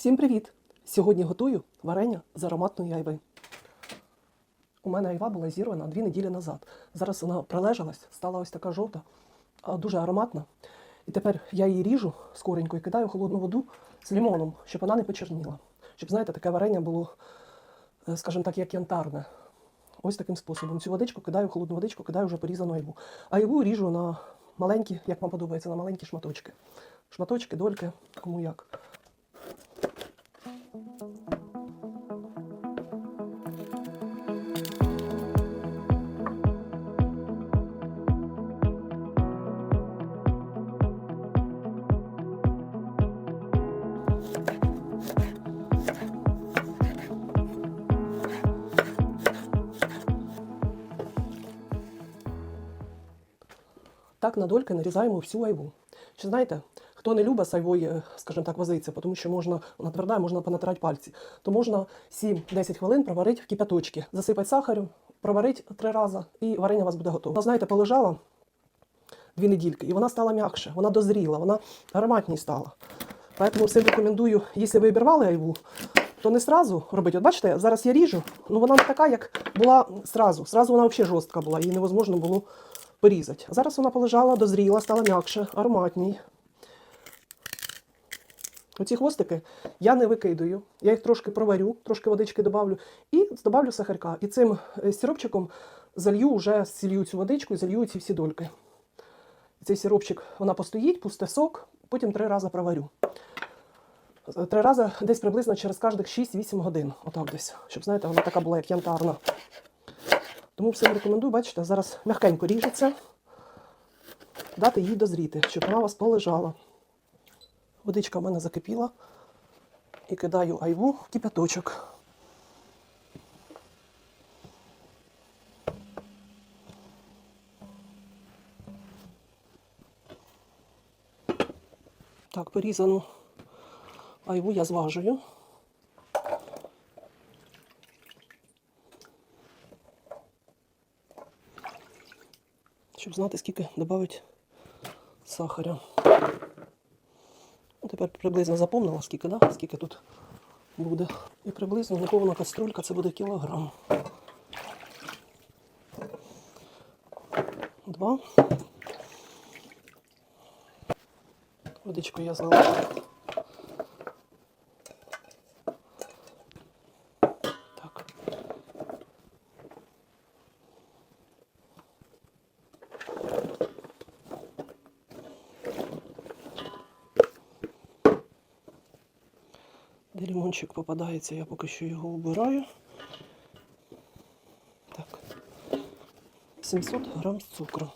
Всім привіт! Сьогодні готую варення з ароматної айви. У мене айва була зірвана дві неділі назад. Зараз вона прилежалась, стала ось така жовта, дуже ароматна. І тепер я її ріжу скоренько і кидаю в холодну воду з лимоном, щоб вона не почерніла. Щоб, знаєте, таке варення було, е, скажімо так, як янтарне. Ось таким способом. Цю водичку кидаю в холодну водичку, кидаю вже порізану айву. А айву ріжу на маленькі, як вам подобається, на маленькі шматочки. Шматочки, дольки, кому як. Так на дольки нарізаємо всю айву. Чи знаєте, хто не любить з айвою, скажімо так, возитися, тому що можна, вона тверда, можна понатирати пальці, то можна 7-10 хвилин проварити в кипяточці, засипати сахарю, проварити три рази, і варення у вас буде готове. Вона, знаєте, полежала дві недільки, і вона стала м'якше, вона дозріла, вона ароматній стала. Поэтому всім рекомендую, якщо ви обірвали айву, то не сразу робити. От бачите, зараз я ріжу, ну вона не така, як була сразу. Сразу вона взагалі жорстка була, її невозможно було порізати. Зараз вона полежала, дозріла, стала м'якше, ароматній. Оці хвостики я не викидаю. Я їх трошки проварю, трошки водички добавлю і добавлю сахарка. І цим е, сиропчиком залью вже зілью цю водичку і залью ці всі дольки. Цей сиропчик вона постоїть, пусте сок, потім три рази проварю. Е, Три рази десь приблизно через кожних 6-8 годин. Отак десь. Щоб, знаєте, вона така була, як янтарна. Тому всім рекомендую, бачите, зараз м'якенько ріжеться. Дати їй дозріти, щоб вона у вас полежала. Водичка в мене закипіла. І кидаю айву в кипяточок. Так, порізану айву я зважую. Щоб знати, скільки додати сахаря. Ну, Тепер приблизно запомнила, скільки, да? скільки тут буде. І приблизно наповна каструлька це буде кілограм. Два. Водичку я злила. Де лимончик попадається, я поки що його обираю. Так. 700 грам цукру.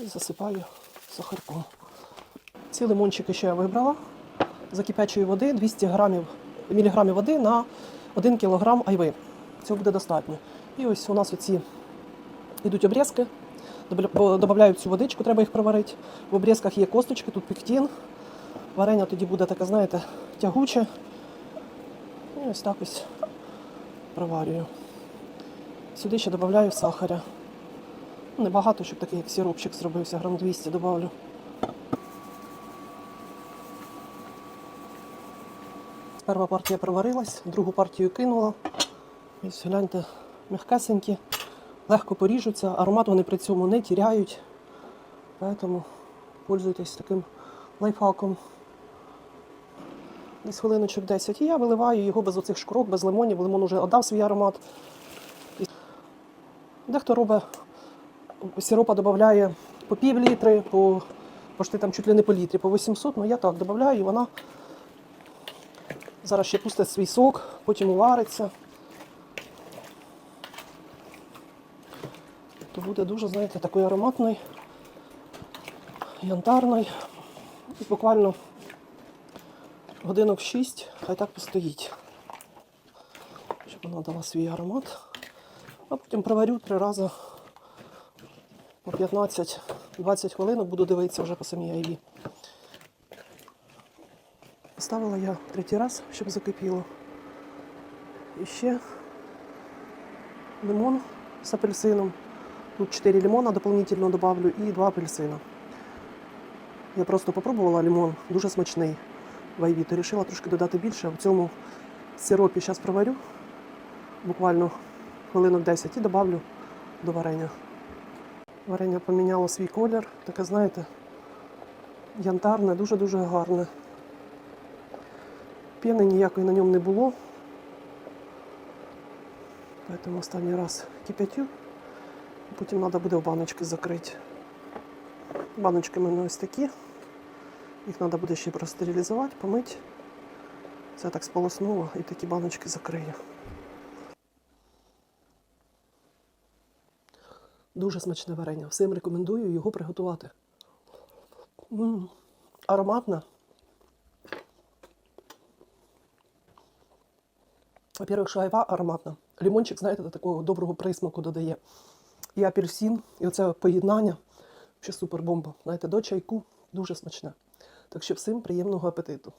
І засипаю сахарком. Ці лимончики, що я вибрала, за кипячої води 200 грамів, міліграмів води на 1 кілограм айви. Цього буде достатньо. І ось у нас оці йдуть обрізки. Добавляю цю водичку, треба їх проварити. В обрізках є косточки, тут пектин. Варення тоді буде таке, знаєте, тягуче. І ось так ось проварюю. Сюди ще додаю сахаря. Ну, Небагато, щоб такий як сиропчик зробився, грам 200 додавлю. Перша партія проварилась, другу партію кинула. Ось гляньте, м'якесенькі, легко поріжуться, аромат вони при цьому не тіряють. Тому пользуйтесь таким лайфхаком. Десь хвилиночок 10. І я виливаю його без оцих шкурок, без лимонів. Лимон вже віддав свій аромат. Дехто робить сиропа додає по пів літри, по пошти там чуть ли не по літрі, по 800, ну я так додаю, і вона зараз ще пустить свій сок, потім увариться. То буде дуже, знаєте, такий ароматний, янтарний. І буквально годинок 6, хай так постоїть, щоб вона дала свій аромат. А потім проварю три рази по 15-20 хвилин буду дивитися вже по самій айві. Ставила я третій раз, щоб закипіло. І ще лимон з апельсином. Тут 4 лимона дополнительно добавлю і 2 апельсина. Я просто попробувала лимон, дуже смачний в айві, то вирішила трошки додати більше. В цьому сиропі зараз проварю буквально хвилинок 10 і добавлю до варення. Варення поміняло свій колір, таке, знаєте, янтарне, дуже-дуже гарне. Піни ніякої на ньому не було. Поэтому останній раз кип'ятю. Потім треба буде в баночки закрити. Баночки в мене ось такі. Їх треба буде ще простерилізувати, помити. Це так сполоснуло і такі баночки закрию. Дуже смачне варення. Всім рекомендую його приготувати. М, Ароматне. Во-первых, шайва ароматна. Лимончик, знаєте, до такого доброго присмаку додає. І апельсин, і оце поєднання. Ще супер бомба. Знаєте, до чайку дуже смачне. Так що всім приємного апетиту.